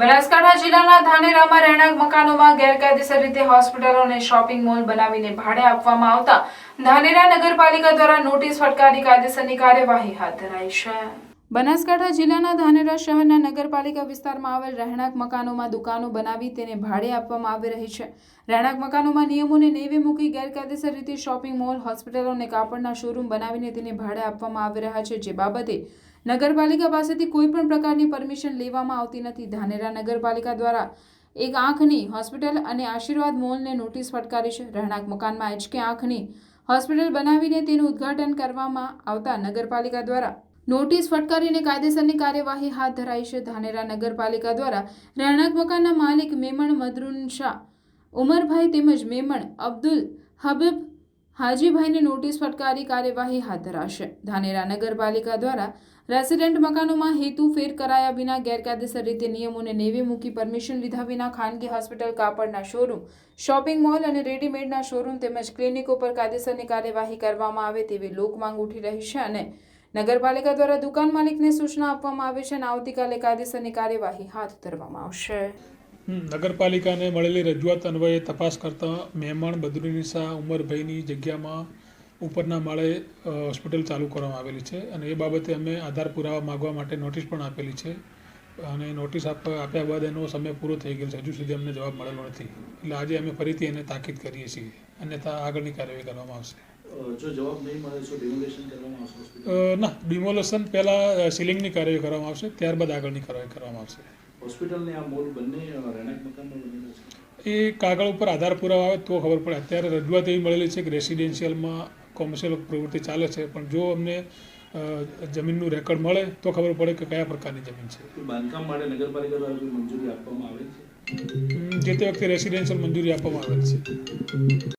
બનાસકાંઠા જિલ્લાના ધાનેરામાં રહેણાંક મકાનોમાં ગેરકાયદેસર રીતે હોસ્પિટલો અને શોપિંગ મોલ બનાવીને ભાડે આપવામાં આવતા ધાનેરા નગરપાલિકા દ્વારા નોટિસ ફટકારી કાયદેસરની કાર્યવાહી હાથ ધરાઈ છે. બનાસકાંઠા જિલ્લાના ધાનેરા શહેરના નગરપાલિકા વિસ્તારમાં આવેલ રહેણાંક મકાનોમાં દુકાનો બનાવી તેને ભાડે આપવામાં આવી રહી છે. રહેણાંક મકાનોમાં નિયમોને નેવે મૂકી ગેરકાયદેસર રીતે શોપિંગ મોલ, હોસ્પિટલો અને કાપડના શોરૂમ બનાવીને તેને ભાડે આપવામાં આવી રહ્યા છે, જે બાબતે નગરપાલિકા પાસેથી કોઈ પણ પ્રકારની પરમિશન લેવામાં આવતી નથી. ધાનેરા નગરપાલિકા દ્વારા એક આંખની હોસ્પિટલ અને આશીર્વાદ મોલને નોટિસ ફટકારી છે. રહેણાંક મકાનમાં એચકે આંખની હોસ્પિટલ બનાવીને તેનું ઉદ્ઘાટન કરવામાં આવતા નગરપાલિકા દ્વારા નોટિસ ફટકારીને કાયદેસરની કાર્યવાહી હાથ ધરાઈ છે. ધાનેરા નગરપાલિકા દ્વારા રહેણાંક મકાનના માલિક મેમણ મદરૂન શાહ, ઉમરભાઈ તેમજ મેમણ અબ્દુલ હબીબ હાજીભાઈને નોટિસ ફટકારી કાર્યવાહી હાથ ધરાશે. ધાનેરા નગરપાલિકા દ્વારા રેસિડેન્ટ મકાનોમાં હેતુ ફેર કરાયા વિના ગેરકાયદેસર રીતે નિયમોને નેવી મૂકી પરમિશન લીધા વિના ખાનગી હોસ્પિટલ કાપડના શોરૂમ, શોપિંગ મોલ અને રેડીમેડના શોરૂમ તેમજ ક્લિનિકો પર કાયદેસરની કાર્યવાહી કરવામાં આવે તેવી લોકમાંગ ઉઠી રહી છે અને નગરપાલિકા દ્વારા દુકાન માલિકને સૂચના આપવામાં આવે છે અને આવતીકાલે કાયદેસરની કાર્યવાહી હાથ ધરવામાં આવશે. નગરપાલિકાને મળેલી રજૂઆત અન્વયે તપાસ કરતા મહેમાન બદરુનિસા ઉમરભાઈની જગ્યામાં ઉપરના માળે હોસ્પિટલ ચાલુ કરવામાં આવેલી છે અને એ બાબતે અમે આધાર પુરાવા માગવા માટે નોટિસ પણ આપેલી છે અને નોટિસ આપ આપ્યા બાદ એનો સમય પૂરો થઈ ગયો છે. હજુ સુધી અમને જવાબ મળેલો નથી. એટલે આજે અમે ફરીથી એને તાકીદ કરીએ છીએ. અન્યથા આગળની કાર્યવાહી કરવામાં આવશે. જો જવાબ નહીં મળે તો ડિમોલેશન કરવામાં આવશે ના ડિમોલેશન પહેલાં સીલિંગની કાર્યવાહી કરવામાં આવશે. ત્યારબાદ આગળની કાર્યવાહી કરવામાં આવશે. હોસ્પિટલને આ મોલ બંને રહેણાંક મકાનમાં બનેલા છે? એ કાગળ ઉપર આધાર પુરાવા આવે તો ખબર પડે. અત્યારે રજૂઆત એવી મળેલી છે કે રેસિડેન્શિયલમાં કોમર્શિયલ પ્રવૃત્તિ ચાલે છે પણ જો અમને જમીનનું રેકોર્ડ મળે તો ખબર પડે કે કયા પ્રકારની જમીન છે. બાંધકામ માટે નગરપાલિકા દ્વારા મંજૂરી આપવામાં આવે છે? જે તે વખતે રેસિડેન્શિયલ મંજૂરી આપવામાં આવેલ છે.